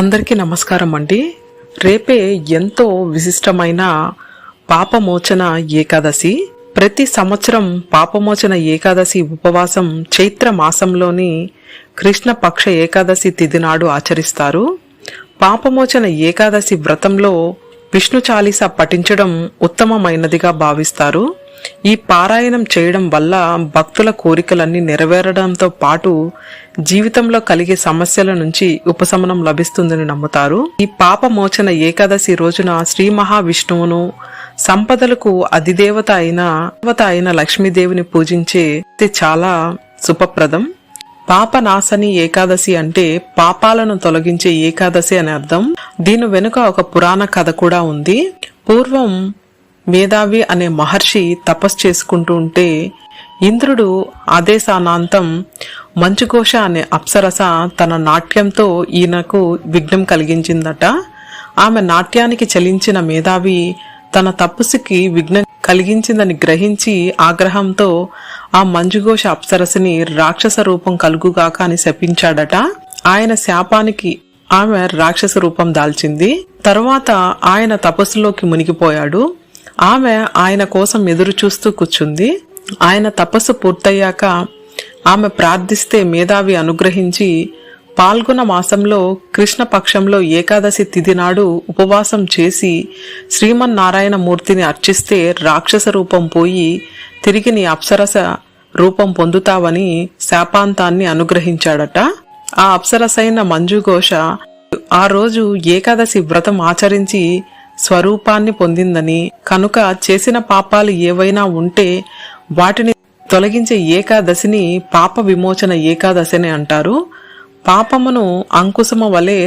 అందరికీ నమస్కారం అండి. రేపే ఎంతో విశిష్టమైన పాపమోచన ఏకాదశి. ప్రతి సంవత్సరం పాపమోచన ఏకాదశి ఉపవాసం చైత్ర మాసంలోని కృష్ణపక్ష ఏకాదశి తిథి నాడు ఆచరిస్తారు. పాపమోచన ఏకాదశి వ్రతంలో విష్ణు చాలీస పఠించడం ఉత్తమమైనదిగా భావిస్తారు. ఈ పారాయణం చేయడం వల్ల భక్తుల కోరికలన్నీ నెరవేరడంతో పాటు జీవితంలో కలిగే సమస్యల నుంచి ఉపశమనం లభిస్తుందని నమ్ముతారు. ఈ పాపమోచన ఏకాదశి రోజున శ్రీ మహావిష్ణువును సంపదలకు అధిదేవత అయిన దేవత అయిన లక్ష్మీదేవిని పూజించే చాలా శుభప్రదం. పాపనాశని ఏకాదశి అంటే పాపాలను తొలగించే ఏకాదశి అని అర్థం. దీని వెనుక ఒక పురాణ కథ కూడా ఉంది. పూర్వం మేధావి అనే మహర్షి తపస్సు చేసుకుంటూ ఉంటే ఇంద్రుడు ఆదేశానాంతం మంచుఘోష అనే అప్సరస తన నాట్యంతో ఈయనకు విఘ్నం కలిగించిందట. ఆమె నాట్యానికి చలించిన మేధావి తన తపస్సుకి విఘ్నం కలిగించిందని గ్రహించి ఆగ్రహంతో ఆ మంజుఘోష అప్సరసిని రాక్షస రూపం కలుగుగాక అని శపించాడట. ఆయన శాపానికి ఆమె రాక్షస రూపం దాల్చింది. తరువాత ఆయన తపస్సులోకి మునిగిపోయాడు. ఆమె ఆయన కోసం ఎదురు చూస్తూ కూర్చుంది. ఆయన తపస్సు పూర్తయ్యాక ఆమె ప్రార్థిస్తే మేధావి అనుగ్రహించి పాల్గొన మాసంలో కృష్ణపక్షంలో ఏకాదశి తిథి నాడు ఉపవాసం చేసి శ్రీమన్నారాయణమూర్తిని అర్చిస్తే రాక్షస రూపం పోయి తిరిగి నీ అప్సరస రూపం పొందుతావని శాపాంతాన్ని అనుగ్రహించాడట. ఆ అప్సరసైన మంజుఘోష ఆ రోజు ఏకాదశి వ్రతం ఆచరించి స్వరూపాన్ని పొందిందని కనుక చేసిన పాపాలు ఏవైనా ఉంటే వాటిని తొలగించే ఏకాదశిని పాప విమోచన ఏకాదశి అని అంటారు. పాపమును అంకుశమ వలె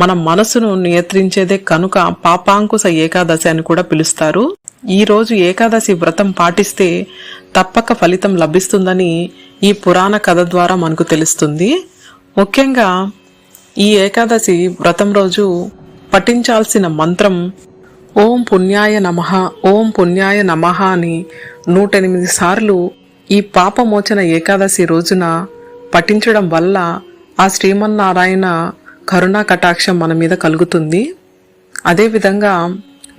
మన మనసును నియంత్రించేదే కనుక పాపాంకుశ ఏకాదశి అని కూడా పిలుస్తారు. ఈ రోజు ఏకాదశి వ్రతం పాటిస్తే తప్పక ఫలితం లభిస్తుందని ఈ పురాణ కథ ద్వారా మనకు తెలుస్తుంది. ముఖ్యంగా ఈ ఏకాదశి వ్రతం రోజు పఠించాల్సిన మంత్రం ఓం పుణ్యాయ నమ ఓం పుణ్యాయ నమః అని నూటెనిమిది సార్లు ఈ పాపమోచన ఏకాదశి రోజున పఠించడం వల్ల ఆ శ్రీమన్నారాయణ కరుణా కటాక్షం మన మీద కలుగుతుంది. అదేవిధంగా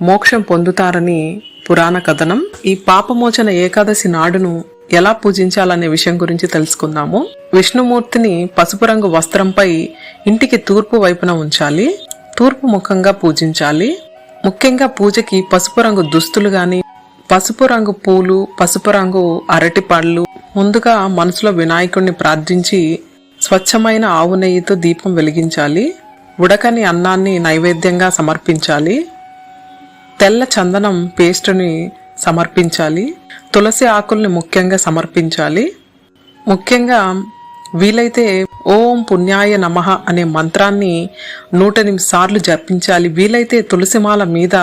మోక్షం పొందుతారని పురాణ కథనం. ఈ పాపమోచన ఏకాదశి నాడును ఎలా పూజించాలనే విషయం గురించి తెలుసుకుందాము. విష్ణుమూర్తిని పసుపు రంగు వస్త్రంపై ఇంటికి తూర్పు వైపున ఉంచాలి. తూర్పు ముఖంగా పూజించాలి. ముఖ్యంగా పూజకి పసుపు రంగు దుస్తులు గాని పసుపు రంగు పూలు పసుపు రంగు అరటి పళ్ళు ముందుగా మనసులో వినాయకుడిని ప్రార్థించి స్వచ్ఛమైన ఆవు నెయ్యితో దీపం వెలిగించాలి. ఉడకని అన్నాన్ని నైవేద్యంగా సమర్పించాలి. తెల్ల చందనం పేస్టుని సమర్పించాలి. తులసి ఆకుల్ని ముఖ్యంగా సమర్పించాలి. ముఖ్యంగా వీలైతే ఓం పుణ్యాయ నమః అనే మంత్రాన్ని నూట ఎనిమిది సార్లు జపించాలి. వీలైతే తులసిమాల మీద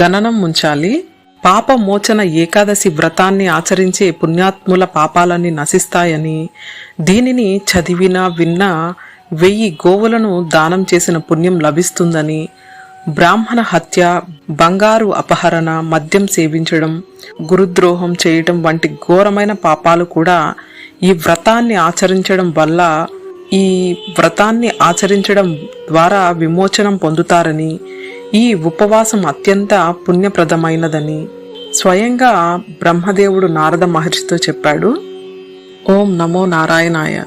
గణనం ఉంచాలి పాపమోచన ఏకాదశి వ్రతాన్ని ఆచరించే పుణ్యాత్ముల పాపాలన్నీ నశిస్తాయని దీనిని చదివినా విన్నా వెయ్యి గోవులను దానం చేసిన పుణ్యం లభిస్తుందని బ్రాహ్మణ హత్య బంగారు అపహరణ మద్యం సేవించడం గురుద్రోహం చేయటం వంటి ఘోరమైన పాపాలు కూడా ఈ వ్రతాన్ని ఆచరించడం వల్ల ఈ వ్రతాన్ని ఆచరించడం ద్వారా విమోచనం పొందుతారని ఈ ఉపవాసం అత్యంత పుణ్యప్రదమైనదని స్వయంగా బ్రహ్మదేవుడు నారద మహర్షితో చెప్పాడు. ఓం నమో నారాయణాయ.